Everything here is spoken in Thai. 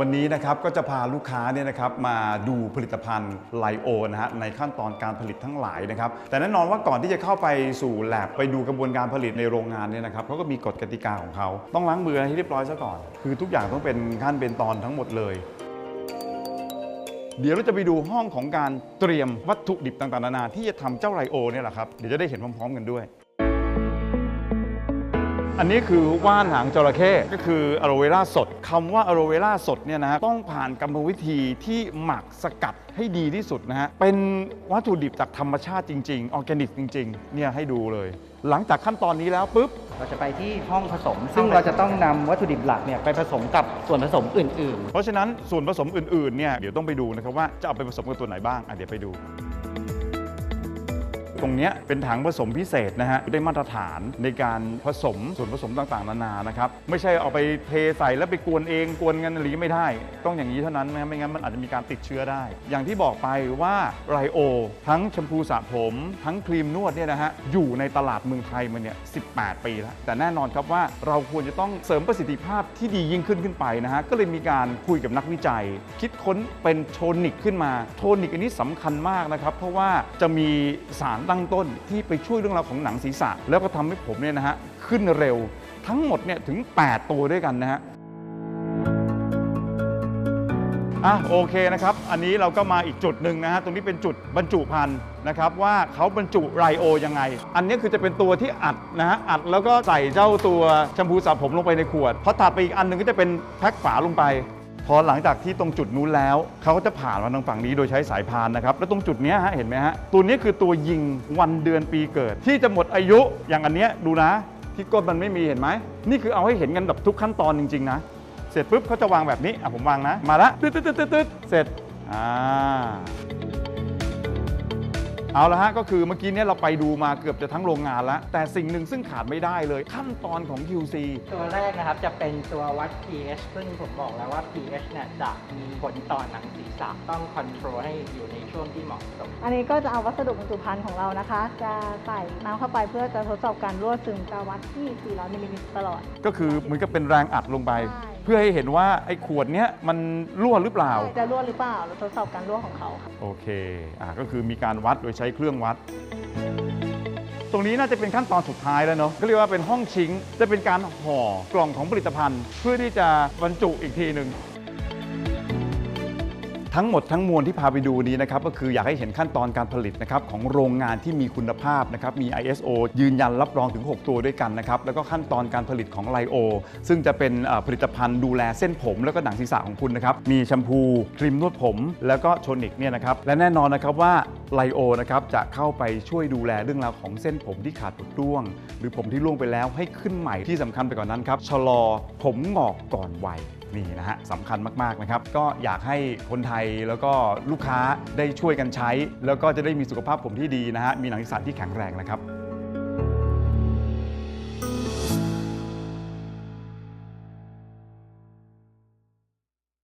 วันนี้นะครับก็จะพาลูกค้าเนี่ยนะครับมาดูผลิตภัณฑ์ไลโอนะฮะในขั้นตอนการผลิตทั้งหลายนะครับแต่แน่นอนว่าก่อนที่จะเข้าไปสู่แลบไปดูกระบวนการผลิตในโรงงานเนี่ยนะครับเขาก็มีกฎกติกาของเขาต้องล้างมือให้เรียบร้อยซะก่อน คือทุกอย่างต้องเป็นขั้นเป็นตอนทั้งหมดเลยเดี๋ยวเราจะไปดูห้องของการเตรียมวัตถุดิบต่างๆนานาที่จะทำเจ้าไรโอเนี่ยแหละครับ เดี๋ยวจะได้เห็นพร้อมๆกันด้วย อันนี้คือว่านหางจระเข้ก็คืออะโรเวราสดคำว่าอะโรเวราสดเนี่ยนะฮะต้องผ่านกรรมวิธีที่หมักสกัดให้ดีที่สุดนะฮะเป็นวัตถุดิบจากธรรมชาติจริงๆออร์แกนิกจริงๆเนี่ยให้ดูเลย หลังจากขั้นตอนนี้แล้วปุ๊บ เราจะไปที่ห้องผสม ซึ่งเราจะต้องนำวัตถุดิบหลักเนี่ยไปผสมกับส่วนผสมอื่นเพราะฉะนั้นส่วนผสมอื่นๆเนี่ยเดี๋ยวต้องไปดูนะครับว่าจะเอาไปผสมกับตัวไหนบ้างอะเดี๋ยวไปดู ตรงนี้เป็นถังผสมพิเศษนะฮะได้มาตรฐานในการผสมส่วนผสมต่างๆ นานานะครับไม่ใช่เอาไปเทใส่แล้วไปกวนเองกวนกันอะไรไม่ได้ ต้องอย่างนี้เท่านั้นนะไม่งั้นมันอาจจะมีการติดเชื้อได้ อย่างที่บอกไปว่าไรโอ ทั้งแชมพูสระผม ทั้งครีมนวดเนี่ยนะฮะอยู่ในตลาดเมืองไทยมาเนี่ย18 ปีแล้วแต่แน่นอนครับว่าเราควรจะต้องเสริมประสิทธิภาพที่ดียิ่งขึ้นขึ้นไปนะฮะก็เลยมีการคุยกับนักวิจัย คิดค้นเป็นโทนิกขึ้นมาโทนิกอันนี้สำคัญมากนะครับเพราะว่าจะมีสารตั้งต้นที่ไปช่วยเรื่องราวของหนังศีรษะ แล้วก็ทำให้ผมเนี่ยนะฮะขึ้นเร็วทั้งหมดเนี่ยถึง 8 ตัวด้วยกันนะฮะอะโอเคนะครับอันนี้เราก็มาอีกจุดหนึ่งนะฮะตรงนี้เป็นจุดบรรจุภัณฑ์นะครับว่าเขาบรรจุไรโอยังไง อันนี้คือจะเป็นตัวที่อัดนะฮะอัดแล้วก็ใส่เจ้าตัวแชมพูสระผมลงไปในขวดพอถัดไปอีกอันหนึ่งก็จะเป็นแพ็คฝาลงไป พอหลังจากที่ตรงจุดนู้นแล้วเขาก็จะผ่านมาทางฝั่งนี้โดยใช้สายพานนะครับแล้วตรงจุดนี้ฮะเห็นไหมฮะตัวนี้คือตัวยิงวันเดือนปีเกิด ที่จะหมดอายุอย่างอันเนี้ยดูนะ ที่ก้นมันไม่มีเห็นไหมนี่คือเอาให้เห็นกันแบบทุกขั้นตอนจริงๆนะเสร็จปุ๊บเขาจะวางแบบนี้อะผมวางนะ มาละตึ๊ดตึ๊ดตึ๊ดตึ๊ดตึ๊ดเสร็จอ่า เอาละฮะก็คือเมื่อกี้เนี่ยเราไปดูมาเกือบจะทั้งโรงงานแล้ว แต่สิ่งหนึ่งซึ่งขาดไม่ได้เลยขั้นตอนของ QC ๆตัวแรกนะครับจะเป็นตัววัด pH ซึ่งผมบอกแล้วว่า pH เนี่ยจะมีผลต่อหนังศีรษะต้องคอนโทรลให้อยู่ในช่วงที่เหมาะสม อันนี้ก็จะเอาวัสดุบรรจุภัณฑ์ของเรานะคะ จะใส่น้ำเข้าไปเพื่อจะทดสอบการรั่วซึมจะวัดที่ 400มิลลิลิตรตลอด ก็คือเหมือนกับเป็นแรงอัดลงไป ใช่ เพื่อให้เห็นว่าไอ้ขวดเนี้ยมันรั่วหรือเปล่า จะรั่วหรือเปล่าเราทดสอบการรั่วของเขาค่ะโอเคอ่าก็คือมีการวัดโดยใช้เครื่องวัด ตรงนี้น่าจะเป็นขั้นตอนสุดท้ายแล้วเนาะก็เรียกว่าเป็นห้องชิงค์จะเป็นการห่อกล่องของผลิตภัณฑ์ เพื่อที่จะบรรจุอีกทีหนึ่ง ทั้งหมดทั้งมวลที่พาไปดูนี้นะครับก็คืออยากให้เห็นขั้นตอนการผลิตนะครับของโรงงานที่มีคุณภาพนะครับมี ISO ยืนยันรับรองถึง 6 ตัวด้วยกันนะครับแล้วก็ขั้นตอนการผลิตของไลโอซึ่งจะเป็นผลิตภัณฑ์ดูแลเส้นผมแล้วก็หนังศีรษะของคุณนะครับมีแชมพูครีมนวดผม แล้วก็โทนิกเนี่ยนะครับและแน่นอนนะครับว่าไลโอนะครับจะเข้าไปช่วยดูแลเรื่องราวของเส้นผมที่ขาดหลุดร่วง หรือผมที่ร่วงไปแล้วให้ขึ้นใหม่ที่สำคัญไปกว่านนั้นครับชะลอผมงอกก่อนวัยนี่นะฮะ สำคัญมากๆนะครับก็อยากให้คนไทยแล้วก็ลูกค้าได้ช่วยกันใช้ แล้วก็จะได้มีสุขภาพผมที่ดีนะฮะมีหนังศีรษะที่แข็งแรงนะครับ